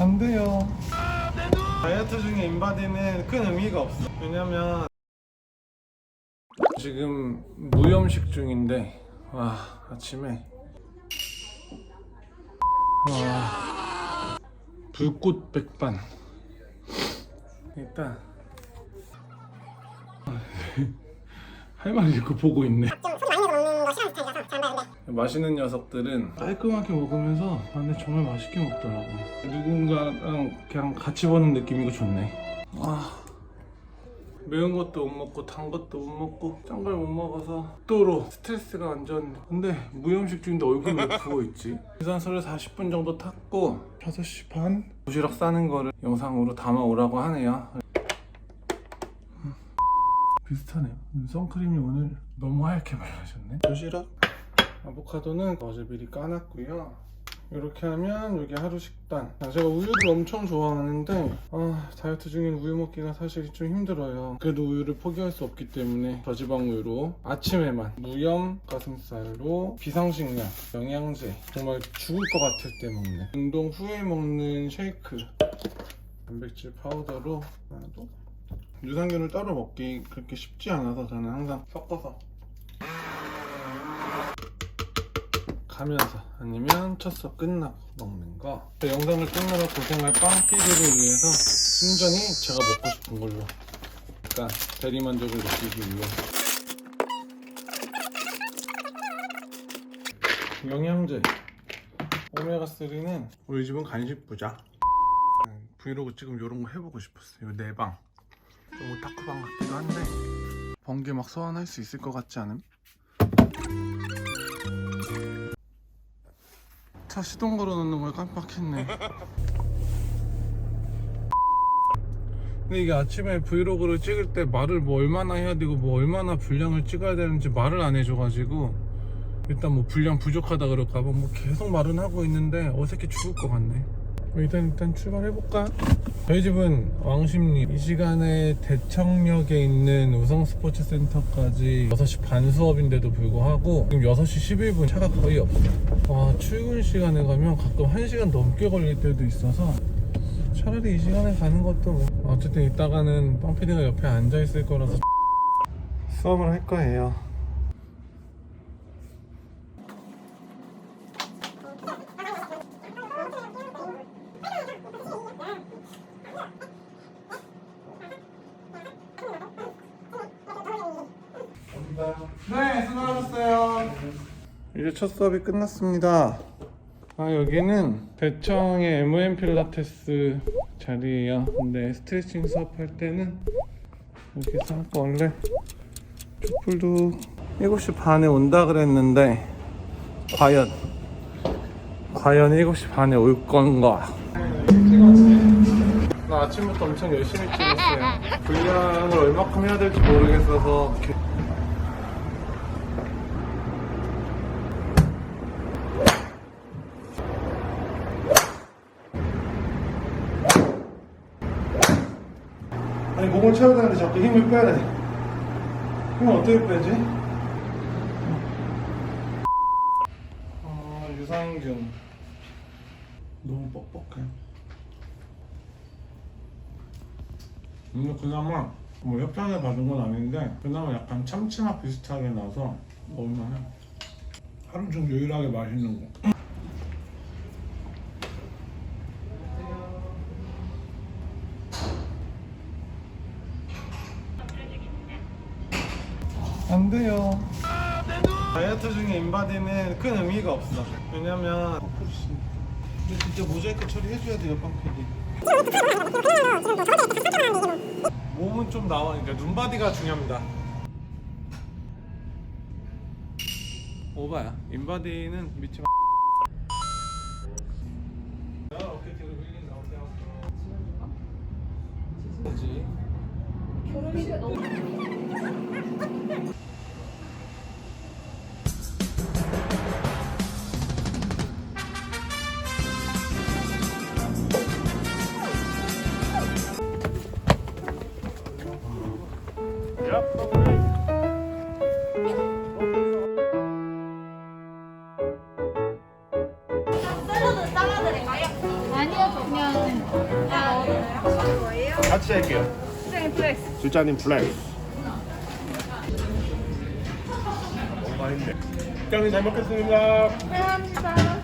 안 돼요. 다이어트 중에 인바디는 큰 의미가 없어. 왜냐면 지금 무염식 중인데 와 아침에 와 불꽃 백반 일단 할 말이 있고 보고 있네. 맛있는 녀석들은 깔끔하게 먹으면서 아, 근데 정말 맛있게 먹더라고. 누군가랑 그냥 같이 보는 느낌이고 좋네. 아 매운 것도 못 먹고 단 것도 못 먹고 짠 걸 못 먹어서 또로 스트레스가 완전 근데 무염식 중인데 얼굴이 왜 부어 있지? 유산소를 40분 정도 탔고 5시 반 도시락 싸는 거를 영상으로 담아오라고 하네요. 음, 비슷하네요. 선크림이 오늘 너무 하얗게 발라졌네. 도시락 아보카도는 어제 미리 까놨고요. 이렇게 하면 여기 하루 식단. 아, 제가 우유를 엄청 좋아하는데 아, 다이어트 중인 우유 먹기가 사실 좀 힘들어요. 그래도 우유를 포기할 수 없기 때문에 저지방 우유로 아침에만 무염 가슴살로 비상식량, 영양제 정말 죽을 것 같을 때 먹는 운동 후에 먹는 쉐이크 단백질 파우더로 유산균을 따로 먹기 그렇게 쉽지 않아서 저는 항상 섞어서 가면서 아니면 첫 수업 끝나고 먹는 거. 영상을 찍느라 고생할 빵 PD를 위해서 순전히 제가 먹고 싶은 걸로. 약간 대리만족을 느끼기 위해서 영양제. 오메가3는 우리 집은 간식 부자. 브이로그 찍으면 이런 거 해보고 싶었어요. 내방. 좀 오타쿠방 같기도 한데. 번개 막 소환할 수 있을 것 같지 않음? 차 시동 걸어 놓는 걸 깜빡했네. 근데 이게 아침에 브이로그를 찍을 때 말을 뭐 얼마나 해야 되고 뭐 얼마나 분량을 찍어야 되는지 말을 안 해줘가지고 일단 뭐 분량 부족하다 그럴까봐 뭐 계속 말은 하고 있는데 어색해 죽을 것 같네. 일단 일단 출발해볼까? 저희 집은 왕십리. 이 시간에 대청역에 있는 우성스포츠센터까지 6시 반 수업인데도 불구하고 지금 6시 11분 차가 거의 없어 와 출근 시간에 가면 가끔 1시간 넘게 걸릴 때도 있어서 차라리 이 시간에 가는 것도 뭐. 어쨌든 이따가는 빵피디가 옆에 앉아있을 거라서 수업을 할 거예요 네, 수고하셨어요. 이제 첫 수업이 끝났습니다. 아, 여기는 대청의 M&M 필라테스 자리예요. 근데 스트레칭 수업할 때는 여기서 하고 원래 촛불도 7시 반에 온다 그랬는데 과연 과연 7시 반에 올 건가? 나 아침부터 엄청 열심히 찍었어요. 분량을 얼마큼 해야 될지 모르겠어서 아니 몸을 채우다는데 자꾸 힘을 빼야 돼. 힘을 어떻게 빼지? 아 유산균 너무 뻑뻑해. 근데 그나마 뭐 협찬을 받은 건 아닌데 그나마 약간 참치맛 비슷하게 나서 먹을만해. 하루 중 유일하게 맛있는 거. 안 돼요. 다이어트 중에 인바디는 큰 의미가 없어. 왜냐면 근데 진짜 모자이크 처리해줘야 돼요, 빵피디. 몸은 좀 나와, 그러니까 눈바디가 중요합니다. 오바야. 인바디는 마. 어깨 뒤로 같이 할게요. 수정이 플렉스. 술자님 플렉스. 너무 맛있네. 식장님 잘 먹겠습니다. 감사합니다.